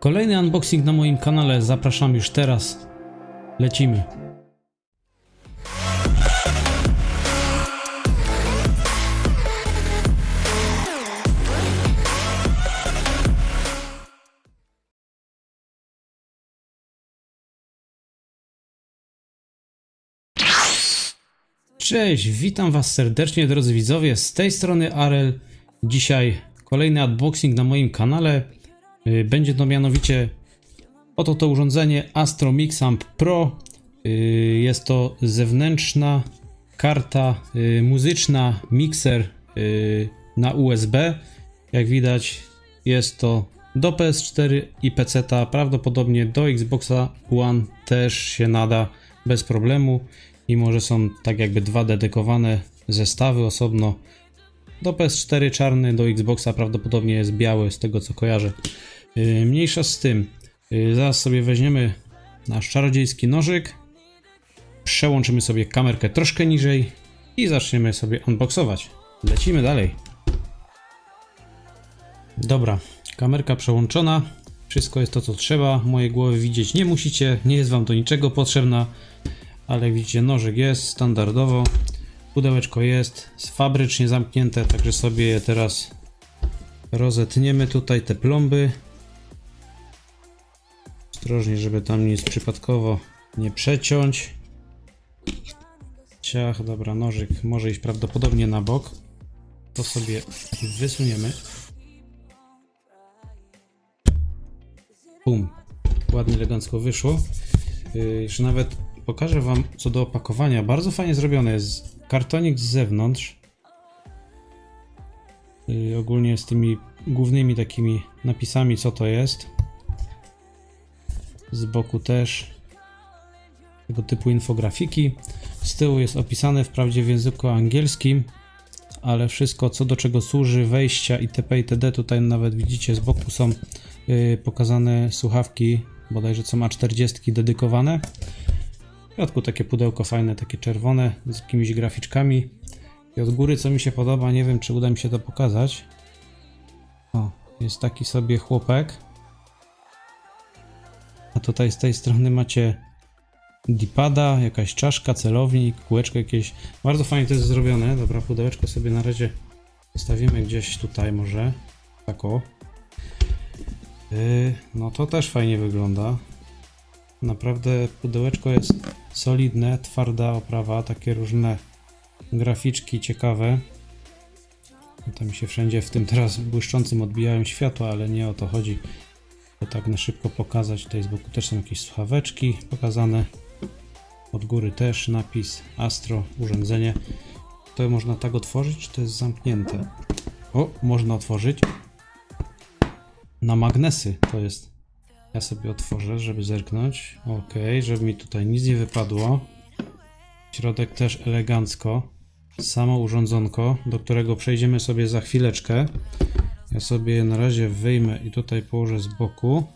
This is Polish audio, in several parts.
Kolejny unboxing na moim kanale, zapraszam już teraz. Lecimy. Cześć, witam Was serdecznie drodzy widzowie, z tej strony Arel. Dzisiaj kolejny unboxing na moim kanale. Y, Będzie to mianowicie oto to urządzenie Astro Mixamp Pro. Y, Jest to zewnętrzna karta y, muzyczna, mikser y, na USB. Jak widać jest to do PS4 i PC, prawdopodobnie do Xboxa One też się nada bez problemu. Mimo, że są tak jakby dwa dedykowane zestawy osobno. Do PS4 czarny, do Xboxa prawdopodobnie jest biały, z tego co kojarzę. Yy, Mniejsza z tym. Yy, Zaraz sobie weźmiemy nasz czarodziejski nożyk. Przełączymy sobie kamerkę troszkę niżej i zaczniemy sobie unboxować. Lecimy dalej. Dobra, kamerka przełączona. Wszystko jest to co trzeba. Moje głowy widzieć nie musicie, nie jest wam do niczego potrzebna. Ale widzicie, nożyk jest standardowo. Pudełeczko jest fabrycznie zamknięte, także sobie je teraz rozetniemy tutaj te plomby. Ostrożnie, żeby tam nic przypadkowo nie przeciąć. Ciach, dobra, nożyk może iść prawdopodobnie na bok. To sobie wysuniemy. Bum. Ładnie, elegancko wyszło. Yy, Już nawet pokażę Wam co do opakowania. Bardzo fajnie zrobione jest. Kartonik z zewnątrz. Yy, ogólnie z tymi głównymi takimi napisami, co to jest. Z boku też tego typu infografiki. Z tyłu jest opisane wprawdzie w języku angielskim, ale wszystko co do czego służy, wejścia itp. itd. Tutaj nawet widzicie z boku są yy, pokazane słuchawki, bodajże są A40 dedykowane. W środku takie pudełko fajne, takie czerwone, z jakimiś graficzkami. I od góry co mi się podoba, nie wiem czy uda mi się to pokazać. O, jest taki sobie chłopek. Tutaj z tej strony macie dipada, jakaś czaszka, celownik, kółeczko jakieś. Bardzo fajnie to jest zrobione. Dobra, pudełeczko sobie na razie zostawimy gdzieś tutaj może. Tak o. Yy, no to też fajnie wygląda. Naprawdę pudełeczko jest solidne, twarda oprawa, takie różne graficzki ciekawe. Tam się wszędzie w tym teraz błyszczącym odbijają światła, ale nie o to chodzi. To tak na szybko pokazać. Tutaj z boku też są jakieś słuchaweczki pokazane. Od góry też napis Astro, urządzenie. To można tak otworzyć, czy to jest zamknięte? O, można otworzyć. Na magnesy to jest. Ja sobie otworzę, żeby zerknąć. Ok, żeby mi tutaj nic nie wypadło. Środek też elegancko. Samo urządzonko, do którego przejdziemy sobie za chwileczkę. Ja sobie je na razie wyjmę i tutaj położę z boku.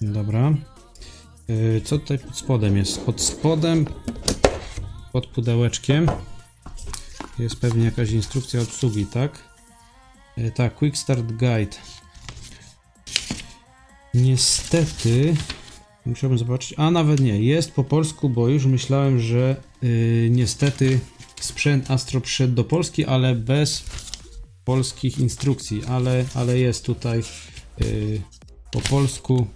Dobra. Yy, Co tutaj pod spodem jest? Pod spodem, pod pudełeczkiem jest pewnie jakaś instrukcja obsługi, tak? Yy, Tak, Quick Start Guide. Niestety, musiałbym zobaczyć. A nawet nie, jest po polsku, bo już myślałem, że yy, niestety sprzęt Astro przyszedł do Polski, ale bez polskich instrukcji, ale, ale jest tutaj yy, po polsku.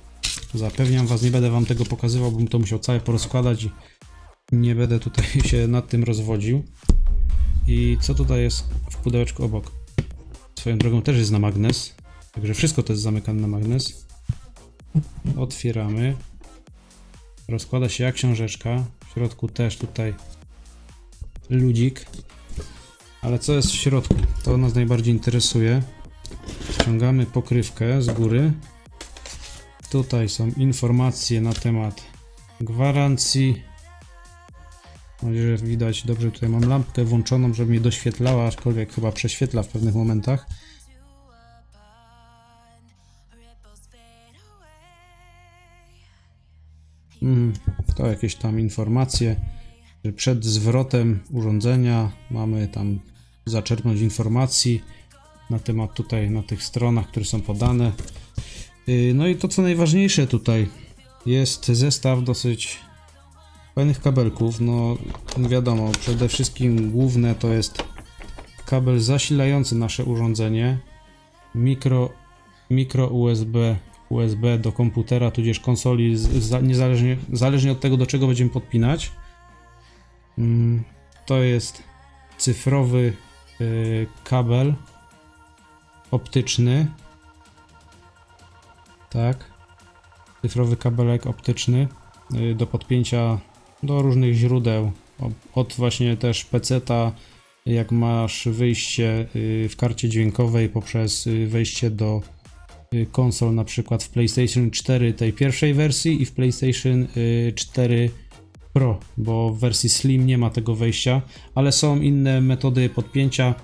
Zapewniam Was, nie będę Wam tego pokazywał, bym to musiał całe porozkładać i nie będę tutaj się nad tym rozwodził. I co tutaj jest w pudełeczku obok? Swoją drogą też jest na magnes, także wszystko to jest zamykane na magnes. Otwieramy. Rozkłada się jak książeczka. W środku też tutaj ludzik. Ale co jest w środku? To nas najbardziej interesuje. Ściągamy pokrywkę z góry. Tutaj są informacje na temat gwarancji. Mam nadzieję, że widać dobrze. Tutaj mam lampkę włączoną, żeby mnie doświetlała, aczkolwiek chyba prześwietla w pewnych momentach. To jakieś tam informacje, że przed zwrotem urządzenia mamy tam zaczerpnąć informacji na temat tutaj, na tych stronach, które są podane. Yy, No i to co najważniejsze tutaj jest zestaw dosyć fajnych kabelków. No wiadomo, przede wszystkim główne to jest kabel zasilający nasze urządzenie, mikro, mikro USB, USB do komputera, tudzież konsoli, niezależnie zależnie od tego, do czego będziemy podpinać. Mm, To jest cyfrowy y, kabel optyczny. Tak. Cyfrowy kabelek optyczny y, do podpięcia do różnych źródeł. Od właśnie też PC-ta, jak masz wyjście y, w karcie dźwiękowej poprzez wejście do konsol, na przykład w PlayStation 4 tej pierwszej wersji i w PlayStation y, 4 Pro, bo w wersji Slim nie ma tego wejścia, ale są inne metody podpięcia,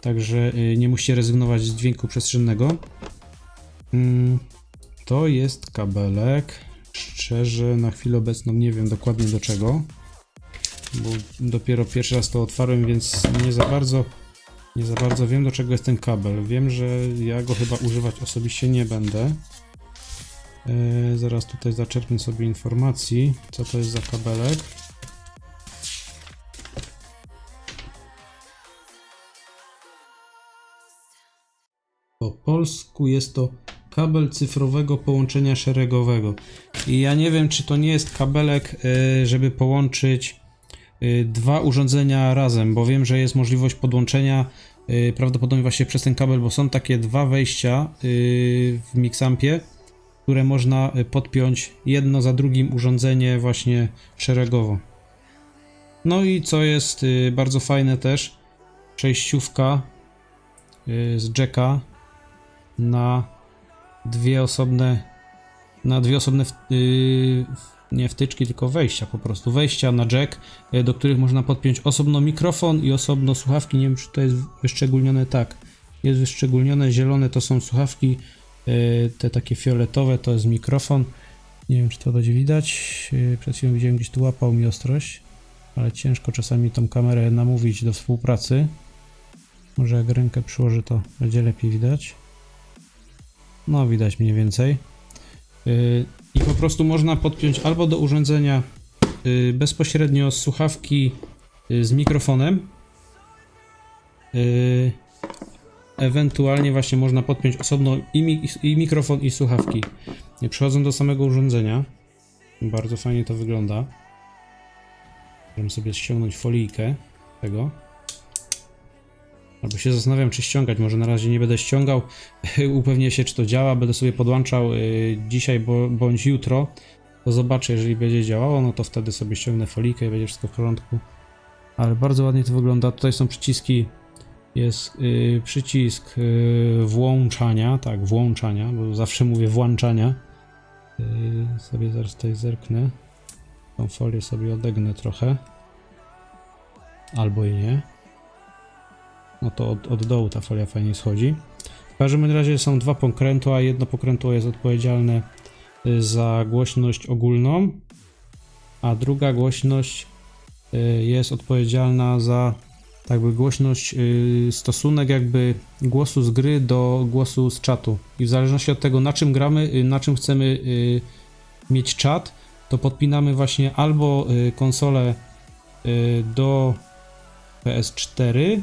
także y, nie musicie rezygnować z dźwięku przestrzennego. Mm, To jest kabelek. Szczerze, na chwilę obecną nie wiem dokładnie do czego, bo dopiero pierwszy raz to otwarłem, więc nie za bardzo, nie za bardzo wiem do czego jest ten kabel. Wiem, że ja go chyba używać osobiście nie będę. E, zaraz tutaj zaczerpnę sobie informacji, co to jest za kabelek. Po polsku jest to kabel cyfrowego połączenia szeregowego. I ja nie wiem, czy to nie jest kabelek, e, żeby połączyć dwa urządzenia razem, bo wiem, że jest możliwość podłączenia e, prawdopodobnie właśnie przez ten kabel, bo są takie dwa wejścia e, w Mixampie, które można podpiąć jedno za drugim urządzenie właśnie szeregowo. No i co jest y, bardzo fajne też, przejściówka y, z jacka na dwie osobne na dwie osobne y, nie wtyczki, tylko wejścia po prostu. Wejścia na jack, y, do których można podpiąć osobno mikrofon i osobno słuchawki. Nie wiem, czy to jest wyszczególnione tak. Jest wyszczególnione, zielone to są słuchawki, y, te takie fioletowe to jest mikrofon. Nie wiem, czy to będzie widać. Y, Przed chwilą widziałem gdzieś tu łapał mi ostrość, ale ciężko czasami tą kamerę namówić do współpracy. Może jak rękę przyłożę, to będzie lepiej widać. No, widać mniej więcej. Yy, I po prostu można podpiąć albo do urządzenia yy, bezpośrednio z słuchawki yy, z mikrofonem. Ewentualnie właśnie można podpiąć osobno i, i mikrofon i słuchawki. Nie przychodzą do samego urządzenia. Bardzo fajnie to wygląda. Możemy sobie ściągnąć folijkę tego. Albo się zastanawiam, czy ściągać. Może na razie nie będę ściągał. Upewnię się, czy to działa. Będę sobie podłączał y, dzisiaj bądź jutro. To zobaczę, jeżeli będzie działało, no to wtedy sobie ściągnę folijkę i będzie wszystko w porządku. Ale bardzo ładnie to wygląda. Tutaj są przyciski. Jest y, przycisk y, włączania, tak, włączania, bo zawsze mówię włączania. Y, sobie zaraz tutaj zerknę. Tą folię sobie odegnę trochę. Albo i nie. No to od, od dołu ta folia fajnie schodzi. W każdym razie są dwa pokrętła. Jedno pokrętło jest odpowiedzialne y, za głośność ogólną, a druga głośność y, jest odpowiedzialna za tak jakby głośność, y, stosunek jakby głosu z gry do głosu z czatu. I w zależności od tego, na czym gramy, na czym chcemy mieć czat, to podpinamy właśnie albo konsolę do PS4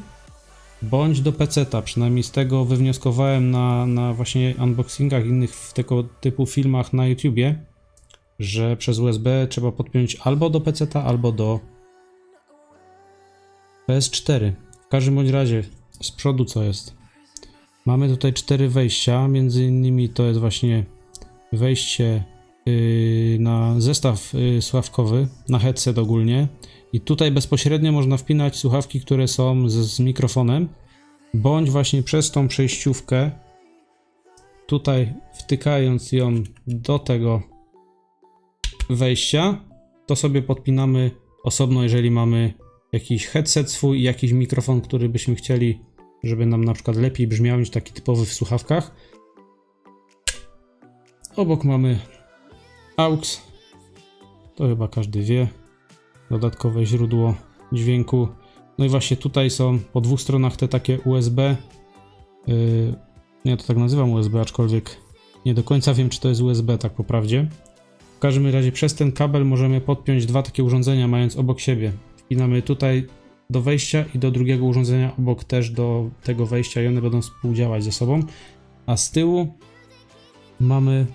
bądź do PC-ta. Przynajmniej z tego wywnioskowałem na, na właśnie unboxingach innych w tego typu filmach na YouTubie, że przez USB trzeba podpiąć albo do PC-ta, albo do PS4. W każdym bądź razie z przodu co jest? Mamy tutaj cztery wejścia, między innymi to jest właśnie wejście yy, na zestaw yy, słuchawkowy, na headset ogólnie. I tutaj bezpośrednio można wpinać słuchawki, które są z, z mikrofonem, bądź właśnie przez tą przejściówkę, tutaj wtykając ją do tego wejścia, to sobie podpinamy osobno, jeżeli mamy jakiś headset swój jakiś mikrofon, który byśmy chcieli, żeby nam na przykład lepiej brzmiał niż taki typowy w słuchawkach. Obok mamy AUX, to chyba każdy wie, dodatkowe źródło dźwięku. No i właśnie tutaj są po dwóch stronach te takie USB. Yy, ja to tak nazywam USB, aczkolwiek nie do końca wiem, czy to jest USB, tak po prawdzie. W każdym razie przez ten kabel możemy podpiąć dwa takie urządzenia, mając obok siebie. Wpinamy tutaj do wejścia i do drugiego urządzenia obok też do tego wejścia i one będą współdziałać ze sobą. A z tyłu mamy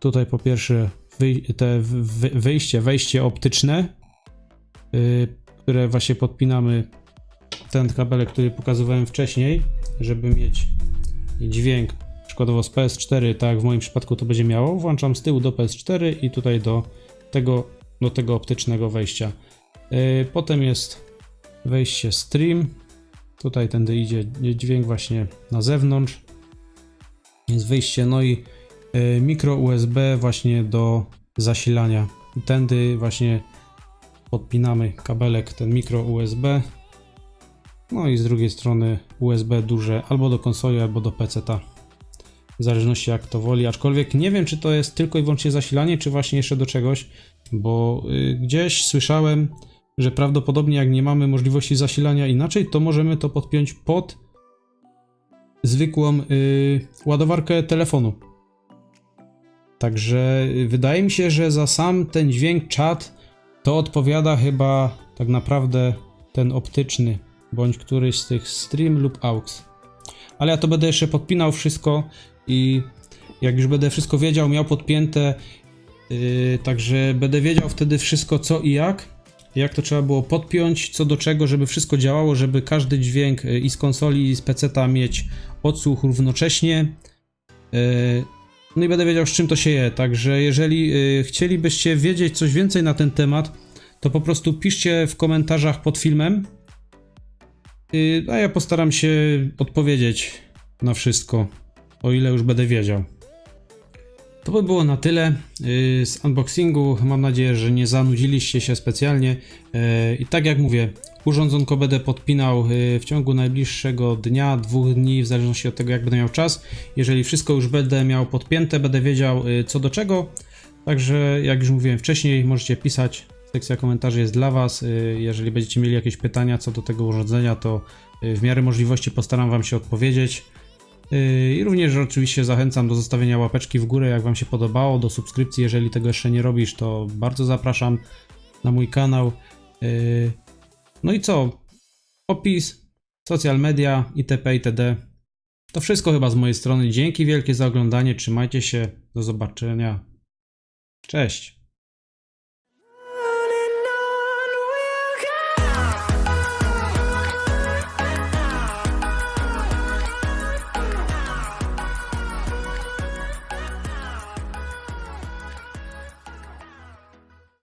tutaj po pierwsze wyj- te wy- wyjście, wejście optyczne, yy, które właśnie podpinamy ten kabelek, który pokazywałem wcześniej, żeby mieć dźwięk przykładowo z PS4, tak w moim przypadku to będzie miało. Włączam z tyłu do PS4 i tutaj do tego, do tego optycznego wejścia. Yy, Potem jest wejście stream. Tutaj tędy idzie dźwięk właśnie na zewnątrz. Jest wyjście, no i mikro USB właśnie do zasilania. Tędy właśnie podpinamy kabelek, ten mikro USB. No i z drugiej strony USB duże albo do konsoli, albo do PC-ta. W zależności jak to woli. Aczkolwiek nie wiem, czy to jest tylko i wyłącznie zasilanie, czy właśnie jeszcze do czegoś, bo y, gdzieś słyszałem, że prawdopodobnie jak nie mamy możliwości zasilania inaczej, to możemy to podpiąć pod zwykłą y, ładowarkę telefonu. Także wydaje mi się, że za sam ten dźwięk czat to odpowiada chyba tak naprawdę ten optyczny, bądź któryś z tych stream lub aux. Ale ja to będę jeszcze podpinał wszystko i jak już będę wszystko wiedział, miał podpięte, yy, także będę wiedział wtedy wszystko co i jak, jak to trzeba było podpiąć, co do czego, żeby wszystko działało, żeby każdy dźwięk yy, i z konsoli i z PC-ta mieć odsłuch równocześnie. Yy, no i będę wiedział, z czym to się je. Także jeżeli y, chcielibyście wiedzieć coś więcej na ten temat, to po prostu piszcie w komentarzach pod filmem. Y, a ja postaram się odpowiedzieć na wszystko, o ile już będę wiedział. To by było na tyle y, z unboxingu. Mam nadzieję, że nie zanudziliście się specjalnie. I tak jak mówię, urządzonko będę podpinał y, w ciągu najbliższego dnia, dwóch dni, w zależności od tego, jak będę miał czas. Jeżeli wszystko już będę miał podpięte, będę wiedział y, co do czego. Także, jak już mówiłem wcześniej, możecie pisać. Sekcja komentarzy jest dla Was. Y, Jeżeli będziecie mieli jakieś pytania co do tego urządzenia, to w miarę możliwości postaram Wam się odpowiedzieć. I również oczywiście zachęcam do zostawienia łapeczki w górę, jak Wam się podobało, do subskrypcji, jeżeli tego jeszcze nie robisz, to bardzo zapraszam na mój kanał. No i co? Opis, social media, itp. itd. To wszystko chyba z mojej strony. Dzięki wielkie za oglądanie, trzymajcie się, do zobaczenia. Cześć!